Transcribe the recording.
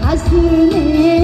가슴에